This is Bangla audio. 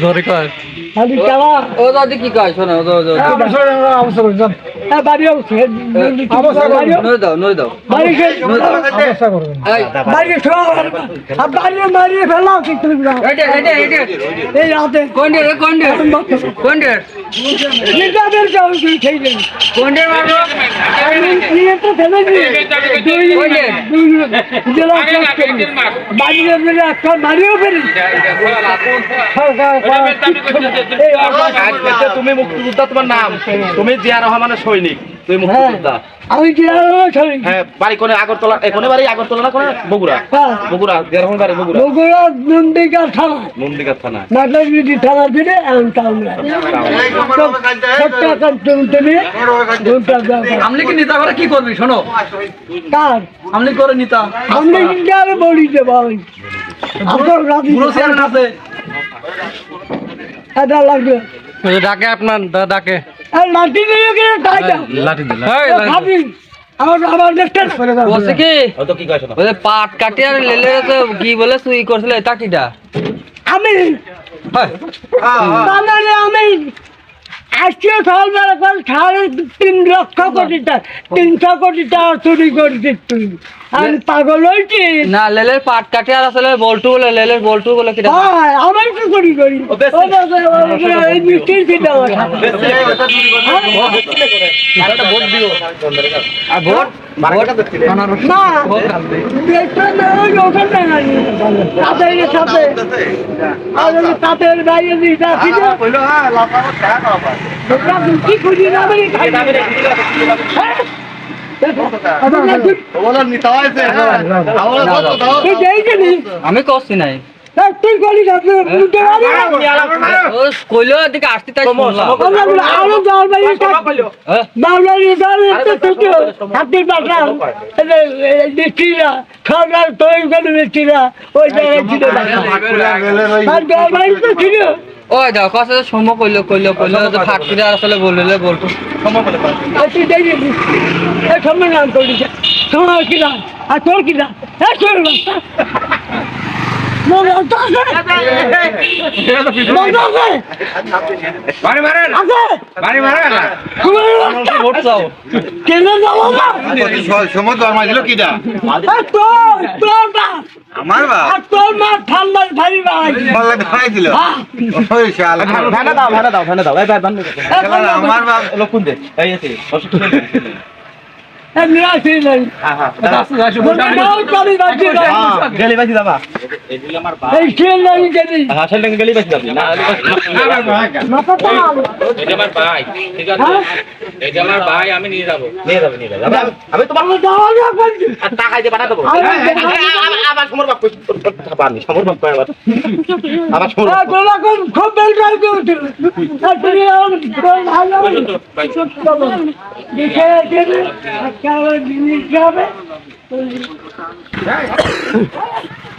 জোরে কয়। খালি চালা ও দাদি কি কয়? শোনো ও দাও হ্যাঁ বাড়িও বাড়িও নই দাও নই দাও। বাড়িকে এই বাড়িকে শোয়া আর বাড়িয়ে মারিয়ে ফেলাও কি তুমি এইটা এইটা এইটা এই রাতে। কোন ডে কোন ডে কোন ডে নিজাদের যাও তুই সেই দিন কোন ডে মারো নিয়ে তো ফেলে দুই জেলা বাড়িয়ে ফেলে একটা বাড়িও ফেলি আজকে তুমি মুক্তিযোদ্ধা তোমার নাম। তুমি জিয়া রহমানের সৈনিক। তুমি মুক্তিযোদ্ধা আমি কি হ্যাঁ বাড়ি কোনে? আগরতলা। এখানে বাড়ি? আগরতলা না কোনে? বগুড়া। হ্যাঁ। বগুড়া জিয়া বাড়ি বগুড়া। বগুড়া নন্দিকা থানা। নন্দিকা থানা। নাটকবিধি থানা এখন টাউন আমলি কি নিতা করে কি করবি? শোনো। কার? আমলি করে নিতা। আমরা কিন্তু আরও বলি যে ভাই। আপনার রাজি পুরো আছে। এটা লাগবে। ডাকে আপনার ডাকে। লাঠি নিয়ে গেলে তাই দাও। লাঠি দিল ভাবি আমার আমার দেখতে করে দাও বলছে কি? ও তো কি কয় শোনো? বলে পাট কাটি আর লেলে কি বলে সুই করছিল এটা কিটা আমি হয়। আমি আজকে সাল বেলা করে সাড়ে তিন লক্ষ কোটি টাকা তিনশো কোটি টাকা চুরি করেছিস তুই আমি পাগল হয়েছি না লেলের পাট কাটে আর আসলে বল্টু বলে লেলের বল্টু বলে কি হ্যাঁ আমার কি করি করি এই মিষ্টির আমার একটা ভোট দিও আর ভোট কইলো হ্যাঁ লাফাবো টাকা পাবা ওরা কি খুঁজি না বলি খাই না। ওলা নিতে হইছে আওলা কত দাও তুই দেখেনি আমি করছি নাই। তুই গলি কইলো এদিকে আসতে তাই আরও দল বাইরে হ্যাঁ? বাউলারি দল একটু ছোট হাতির বাসা মিষ্টিরা। সরকার তৈরি করে মিষ্টিরা। ওই জায়গায় ছিল আর দল বাইরে তো ছিল। ওই দাও কাছে সম কইলো কইলো কইলো যে ফাটকিরা আসলে বললে তুই দেখি সময় নাম করলি তোমার কি না আর তোর কি না হ্যাঁ তোর আমার ঠান্ডার ভারী ভাই হ্যাঁ দাও দাও দাও আমার লক্ষণ দে। এই আছে। আসি হ্যাঁ হ্যাঁ। বল করি বাজি নাই গেলি বাজি দাবা এই খেল নাই গেলি। সেল গেলি বাজি দাবি না মাথা তো এটা আমার ভাই ঠিক আছে? এটা আমার ভাই আমি নিয়ে যাব। নিয়ে যাবে নিয়ে যাবে। আমি তোমার আমি যাওয়া না বলছি টাকা দিয়ে বানা দেবো আবার সমর বাপ পানি সমর বাপ আবার। আবার সমর আর তোরা কোন খুব বেল দেখে যাবে।